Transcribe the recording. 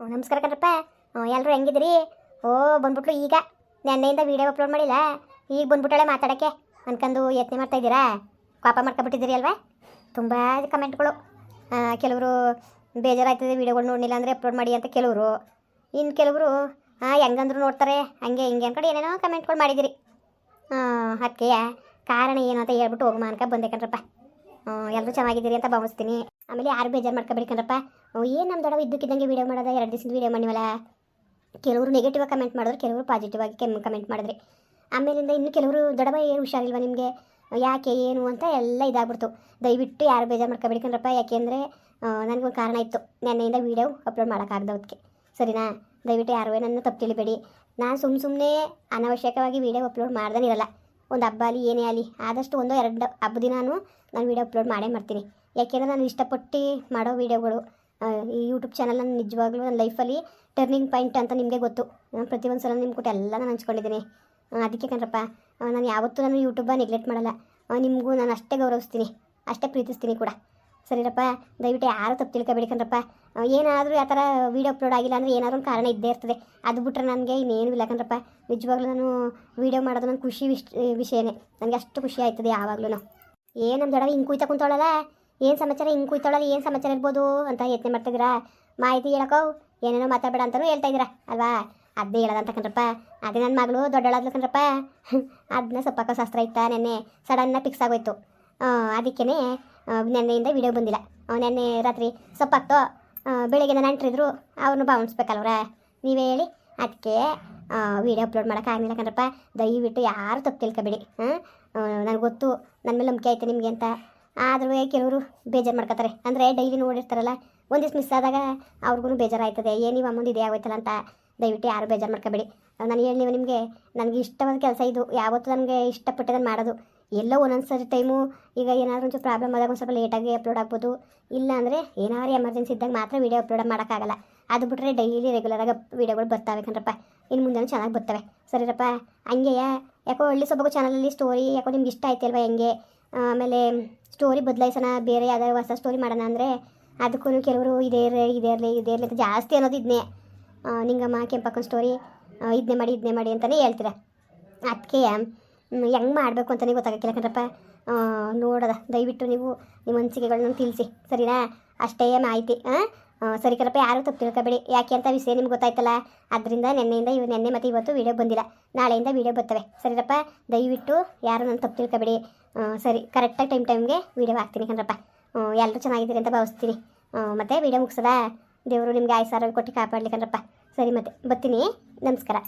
ಓ, ನಮಸ್ಕಾರ ಕಣ್ರಪ್ಪ. ಎಲ್ಲರೂ ಹೆಂಗಿದ್ರಿ ಓ ಬಂದ್ಬಿಟ್ಲು ಈಗ. ನೆನ್ನೆಯಿಂದ ವೀಡಿಯೋ ಅಪ್ಲೋಡ್ ಮಾಡಿಲ್ಲ. ಈಗ ಬಂದ್ಬಿಟ್ಟಾಳೆ ಮಾತಾಡೋಕ್ಕೆ. ಅನ್ಕೊಂಡು ಯತ್ನೆ ಮಾಡ್ತಾ ಇದ್ದೀರಾ? ಪಾಪ ಮಾಡ್ಕೊಬಿಟ್ಟಿದ್ದೀರಿ ಅಲ್ವಾ? ತುಂಬ ಕಮೆಂಟ್ಗಳು. ಕೆಲವರು ಬೇಜಾರಾಯ್ತದೆ ವೀಡಿಯೋಗಳು ನೋಡಲಿಲ್ಲ ಅಂದರೆ ಅಪ್ಲೋಡ್ ಮಾಡಿ ಅಂತ ಕೆಲವರು. ಇನ್ನು ಕೆಲವರು ಹೆಂಗಂದ್ರು ನೋಡ್ತಾರೆ ಹಂಗೆ ಹಿಂಗೆ ಅಂದ್ಕೊಂಡು ಏನೇನೋ ಕಮೆಂಟ್ಗಳು ಮಾಡಿದಿರಿ ಅದಕ್ಕೆ ಕಾರಣ ಏನು ಅಂತ ಹೇಳ್ಬಿಟ್ಟು ಹೋಗಮ್ಮ ಅನ್ಕ ಬಂದೆ ಕಣ್ರಪ್ಪ. ಎಲ್ಲರೂ ಚೆನ್ನಾಗಿದ್ದೀರಿ ಅಂತ ಭಾವಿಸ್ತೀನಿ. ಆಮೇಲೆ ಯಾರು ಬೇಜಾರು ಮಾಡ್ಕೋಬೇಡಿ ಕಣ್ರಪ್ಪ. ಏನು ನಮ್ಮ ದೊಡ್ಡ ಇದ್ದಕ್ಕಿದ್ದಂಗೆ ವೀಡಿಯೋ ಮಾಡೋದ, ಎರಡು ದಿವ್ಸದ ವೀಡಿಯೋ ಮಾಡಿವಲ್ಲ? ಕೆಲವರು ನೆಗೆಟಿವ್ ಆಗಿ ಕಮೆಂಟ್ ಮಾಡಿದ್ರು, ಕೆಲವರು ಪಾಸಿಟಿವ್ ಆಗಿ ಕೆಮ್ ಕಮೆಂಟ್ ಮಾಡಿದ್ರಿ. ಆಮೇಲಿಂದ ಇನ್ನು ಕೆಲವರು ದೊಡ್ಡವ ಏನು ಹುಷಾರಿಲ್ವಾ ನಿಮಗೆ? ಯಾಕೆ, ಏನು ಅಂತ ಎಲ್ಲ ಇದಾಗ್ಬಿಡ್ತು. ದಯವಿಟ್ಟು ಯಾರು ಬೇಜಾರು ಮಾಡ್ಕೋಬೇಡಿ ಕಣ್ರಪ್ಪ. ಯಾಕೆಂದರೆ ನನಗೊಂದು ಕಾರಣ ಇತ್ತು. ನೆನ್ನೆಯಿಂದ ವೀಡಿಯೋ ಅಪ್ಲೋಡ್ ಮಾಡೋಕ್ಕಾಗ್ದವಕ್ಕೆ ಸರಿನಾ? ದಯವಿಟ್ಟು ಯಾರು ನನ್ನ ತಪ್ಪು ತಿಳಿಬೇಡಿ. ನಾನು ಸುಮ್ಮ ಸುಮ್ಮನೆ ಅನಾವಶ್ಯಕವಾಗಿ ವೀಡಿಯೋ ಅಪ್ಲೋಡ್ ಮಾಡ್ದೇ ಇರಲ್ಲ. ಒಂದು ಹಬ್ಬ ಅಲ್ಲಿ, ಏನೇ ಆಗಲಿ ಆದಷ್ಟು ಒಂದೋ ಎರಡು ಹಬ್ಬ ದಿನಾನು ನಾನು ವೀಡಿಯೋ ಅಪ್ಲೋಡ್ ಮಾಡೇ ಮಾಡ್ತೀನಿ. ಯಾಕೆಂದರೆ ನಾನು ಇಷ್ಟಪಟ್ಟು ಮಾಡೋ ವೀಡಿಯೋಗಳು ಈ ಯೂಟ್ಯೂಬ್ ಚಾನಲ್ ನಾನು ನಿಜವಾಗ್ಲೂ ನನ್ನ ಲೈಫಲ್ಲಿ ಟರ್ನಿಂಗ್ ಪಾಯಿಂಟ್ ಅಂತ ನಿಮಗೆ ಗೊತ್ತು. ನಾನು ಪ್ರತಿಯೊಂದು ಸಲ ನಿಮ್ಮ ಕೊಟ್ಟು ಎಲ್ಲ ನಾನು ಹಂಚ್ಕೊಂಡಿದ್ದೀನಿ. ಅದಕ್ಕೆ ಕಣ್ರಪ್ಪ ನಾನು ಯಾವತ್ತೂ ನಾನು ಯೂಟ್ಯೂಬ ನೆಗ್ಲೆಕ್ಟ್ ಮಾಡಲ್ಲ. ನಿಮಗೂ ನಾನು ಅಷ್ಟೇ ಗೌರವಿಸ್ತೀನಿ. ಅಷ್ಟೇ ಪ್ರೀತಿಸ್ತೀನಿ ಕೂಡ. ಸರಿರಪ್ಪ, ದಯವಿಟ್ಟು ಯಾರು ತಪ್ಪು ತಿಳ್ಕೊಬೇಡಿ ಕಣ್ರಪ್ಪ. ಏನಾದರೂ ಯಾವ ಥರ ವೀಡಿಯೋ ಅಪ್ಲೋಡ್ ಆಗಿಲ್ಲ ಅಂದರೆ ಏನಾದರೂ ಒಂದು ಕಾರಣ ಇದ್ದೇ ಇರ್ತದೆ. ಅದು ಬಿಟ್ರೆ ನನಗೆ ಇನ್ನೇನು ಇಲ್ಲ ಕಣ್ರಪ್ಪ. ನಿಜವಾಗ್ಲೂ ನಾನು ವೀಡಿಯೋ ಮಾಡೋದು ನನ್ನ ಖುಷಿ ವಿಶ್ ವಿಷಯನೇ. ನನಗೆ ಅಷ್ಟು ಖುಷಿ ಆಯ್ತದೆ ಯಾವಾಗಲೂ. ಏನು ನಮ್ಮ ದೊಡ್ಡ ಹಿಂಗೆ ಕುಯ್ತಾ ಕುಂತೋಳಲ್ಲ ಏನು ಸಮಾಚಾರ ಹಿಂಗೆ ಕುಯ್ತಾಳಲ್ಲ ಏನು ಸಮಾಚಾರ ಇರ್ಬೋದು ಅಂತ ಯತ್ನೆ ಮಾಡ್ತಿದ್ದೀರಾ ಮಾಹಿತಿ ಹೇಳಕೋ ಏನೇನೋ ಮಾತಾಡಬೇಡ ಅಂತಲೂ ಹೇಳ್ತಾ ಇದ್ದೀರಾ, ಅಲ್ವಾ? ಅದೇ ಹೇಳೋದಂತ ಕಣ್ರಪ್ಪ. ಅದೇ ನನ್ನ ಮಗಳು ದೊಡ್ಡಳಾದ್ಲು ಕಣ್ರಪ್ಪ. ಅದನ್ನ ಸೊಪ್ಪಕ್ಕ ಶಾಸ್ತ್ರ ಇತ್ತ ನೆನ್ನೆ? ಸಡನ್ನಾಗಿ ಫಿಕ್ಸ್ ಆಗೋಯ್ತು. ಅದಕ್ಕೇ ನೆನ್ನೆಯಿಂದ ವಿಡಿಯೋ ಬಂದಿಲ್ಲ. ನೆನ್ನೆ ರಾತ್ರಿ ಸೊಪ್ಪಾಕ್ತೋ ಬೆಳಿಗ್ಗೆ ನಾನು ಅಂಟ್ರಿದ್ರು ಅವ್ರನ್ನ ಬಾವಿಸ್ಬೇಕಲ್ವ್ರ ನೀವೇ ಹೇಳಿ. ಅದಕ್ಕೆ ವೀಡಿಯೋ ಅಪ್ಲೋಡ್ ಮಾಡೋಕ್ಕಾಗಲಿಲ್ಲ ಕಣ್ರಪ್ಪ. ದಯವಿಟ್ಟು ಯಾರು ತಪ್ಪು ತಿಳ್ಕೊಬೇಡಿ. ಹಾಂ? ನನಗೆ ಗೊತ್ತು. ನನ್ನ ಮೇಲೆ ನಂಬಿಕೆ ಐತೆ ನಿಮಗೆ ಅಂತ. ಆದರೂ ಕೆಲವರು ಬೇಜಾರು ಮಾಡ್ಕೋತಾರೆ. ಅಂದರೆ ಡೈಲಿ ನೋಡಿರ್ತಾರಲ್ಲ ಒಂದು ದಿವ್ಸ ಮಿಸ್ ಆದಾಗ ಅವ್ರಿಗೂ ಬೇಜಾರಾಯ್ತದೆ. ಏನು ನೀವು ಮುಂದೆ ಇದೇ ಆಗೋಯ್ತಲ್ಲ ಅಂತ ದಯವಿಟ್ಟು ಯಾರು ಬೇಜಾರು ಮಾಡ್ಕೋಬೇಡಿ. ನಾನು ಹೇಳಿ ನಿಮಗೆ, ನನಗೆ ಇಷ್ಟವಾದ ಕೆಲಸ ಇದು. ಯಾವತ್ತೂ ನನಗೆ ಇಷ್ಟಪಟ್ಟಿದ್ದನ್ನು ಮಾಡೋದು. ಎಲ್ಲೋ ಒಂದೊಂದು ಸರಿ ಟೈಮು ಈಗ ಏನಾದರೂ ಒಂಚೂರು ಪ್ರಾಬ್ಲಮ್ ಆದಾಗ ಒಂದು ಸ್ವಲ್ಪ ಲೇಟಾಗಿ ಅಪ್ಲೋಡ್ ಆಗ್ಬೋದು. ಇಲ್ಲ ಅಂದರೆ ಏನಾದ್ರು ಎಮರ್ಜೆನ್ಸಿ ಇದ್ದಾಗ ಮಾತ್ರ ವೀಡಿಯೋ ಅಪ್ಲೋಡ್ ಮಾಡೋಕ್ಕಾಗಲ್ಲ. ಅದು ಬಿಟ್ಟರೆ ಡೈಲಿ ರೆಗ್ಯುಲರಾಗಿ ವೀಡಿಯೋಗಳು ಬರ್ತಾವೆ ಕಣ್ರಪ್ಪ. ಇನ್ನು ಮುಂದೆ ಚೆನ್ನಾಗಿ ಬರ್ತವೆ. ಸರಿರಪ್ಪ? ಹಂಗೆಯ? ಯಾಕೋ ಒಳ್ಳೆ ಸೊಬಗು ಚಾನಲಲ್ಲಿ ಸ್ಟೋರಿ ಯಾಕೋ ನಿಮ್ಗೆ ಇಷ್ಟ ಆಯ್ತಲ್ವ ಹೆಂಗೆ? ಆಮೇಲೆ ಸ್ಟೋರಿ ಬದಲಾಯಿಸೋಣ, ಬೇರೆ ಯಾವ್ದಾದ್ರು ಹೊಸ ಸ್ಟೋರಿ ಮಾಡೋಣ ಅಂದರೆ ಅದಕ್ಕೂ ಕೆಲವರು ಇದೇ ಇರಲಿ ಇದೇ ಇರಲಿ ಇದೇ ಇರಲಿ ಅಂತ ಜಾಸ್ತಿ ಅನ್ನೋದು ಇದನ್ನೇ ನಿಂಗಮ್ಮ ಕೆಂಪಕ್ಕನ ಸ್ಟೋರಿ ಇದನ್ನೇ ಮಾಡಿ ಇದನ್ನೇ ಮಾಡಿ ಅಂತಲೇ ಹೇಳ್ತೀರ. ಅದಕ್ಕೆ ಹೆಂಗೆ ಮಾಡಬೇಕು ಅಂತಲೇ ಗೊತ್ತಾಗಕ್ಕಿಲ್ಲ ಕಣ್ರಪ್ಪ. ನೋಡದ, ದಯವಿಟ್ಟು ನೀವು ನಿಮ್ಮ ಅನಿಸಿಕೆಗಳನ್ನ ತಿಳಿಸಿ, ಸರಿನಾ? ಅಷ್ಟೇ ಮಾಹಿತಿ ಹಾಂ ಸರಿ ಕಣಪ್ಪ ಯಾರು ತಪ್ಪು ತಿಳ್ಕೊಬೇಡಿ. ಯಾಕೆ ಅಂತ ವಿಷಯ ನಿಮ್ಗೆ ಗೊತ್ತಾಯ್ತಲ್ಲ? ಅದರಿಂದ ನೆನ್ನೆಯಿಂದ ಇವ್, ನೆನ್ನೆ ಮತ್ತು ಇವತ್ತು ವೀಡಿಯೋ ಬಂದಿಲ್ಲ. ನಾಳೆಯಿಂದ ವೀಡಿಯೋ ಬರ್ತವೆ. ಸರಿರಪ್ಪ ದಯವಿಟ್ಟು ಯಾರು ನಾನು ತಪ್ಪು ತಿಳ್ಕೊಬೇಡಿ. ಸರಿ ಕರೆಕ್ಟಾಗಿ ಟೈಮ್ ಟೈಮ್ಗೆ ವೀಡಿಯೋ ಹಾಕ್ತೀನಿ ಕಣ್ರಪ್ಪ. ಎಲ್ಲರೂ ಚೆನ್ನಾಗಿದ್ದೀರಿ ಅಂತ ಭಾವಿಸ್ತೀನಿ. ಮತ್ತು ಮತ್ತೆ ವೀಡಿಯೋ ಮುಗಿಸೋದಾ? ದೇವರು ನಿಮಗೆ ಆಯ್ಸಾರು ಕೊಟ್ಟು ಕಾಪಾಡಲಿ ಕಣ್ರಪ್ಪ. ಸರಿ ಮತ್ತೆ, ಬರ್ತೀನಿ. ನಮಸ್ಕಾರ.